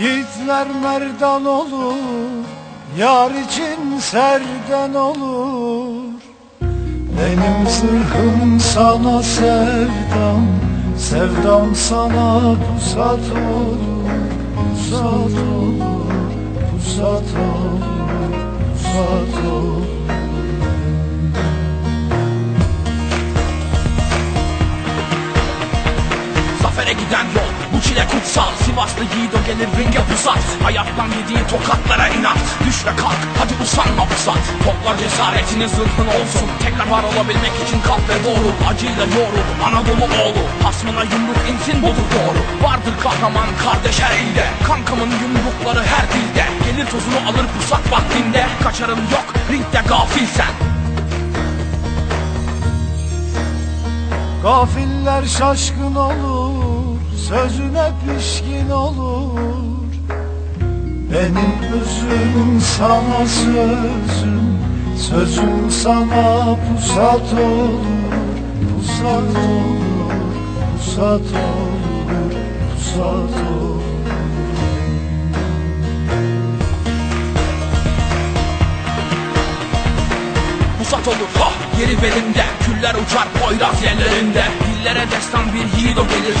Eller merdan olur Yar için serden olur. Benim zırhım sana sevdam Sevdam sana pusat olur Pusat olur Pusat olur Pusat olur. Zafere giden yol bu çile kutsal Sivaslı yiğido gelir ringe pusat Hayattan yediğin tokatlara inat. Düş ve kalk hadi usanma pusat. Toplar cesaretini zırhın olsun. Tekrar var olabilmek için kalk ve doğru. Acıyla yoğrul Anadolu oğlu. Hasmına yumruk insin budur doğru. Vardır kahraman kardeş her ilde. Kankamın yumrukları her dilde. Gelir tozunu alır pusat vaktinde. Kaçarın yok ringde gafilsen Gafiller şaşkın olur Sözüne pişkin olur. Benim özüm sana sözüm Sözüm sana pusat olur. Pusat olur Pusat olur Pusat olur. Pusat olur. Ha! Yeri belinde Küller uçar Poyraz yerlerinde. Dillere destan bir yiğit o gelir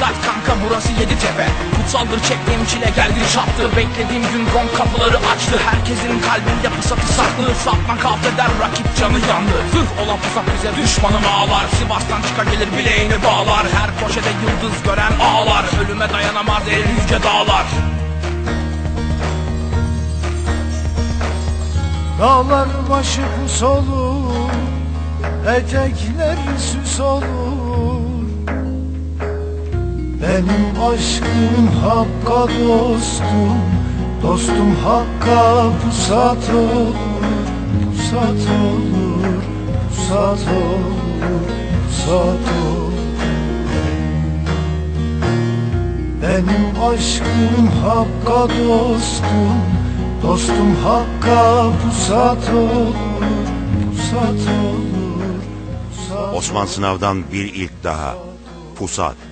Dikkat kanka burası yedi tepe. Kutsaldır çektiğim çile geldi çattı. Beklediğim gün gong kapıları açtı. Herkesin kalbinde pusatı saklı. Satma kalk eder rakip canı yandı. Zırh olan pusat bize düşmanım ağlar. Sivas'tan çıka gelir bileğini bağlar. Her köşede yıldız gören ağlar. Ölüme dayanamaz el yüce dağlar. Dağlar başı pus olur Etekler süs olur Benim aşkım hakka dostum Dostum hakka pusat olur Pusat olur Pusat olur Pusat olur Benim aşkım hakka dostum Dostum hakka pusat olur Pusat olur Osman Sınav'dan bir ilk daha. Pusat.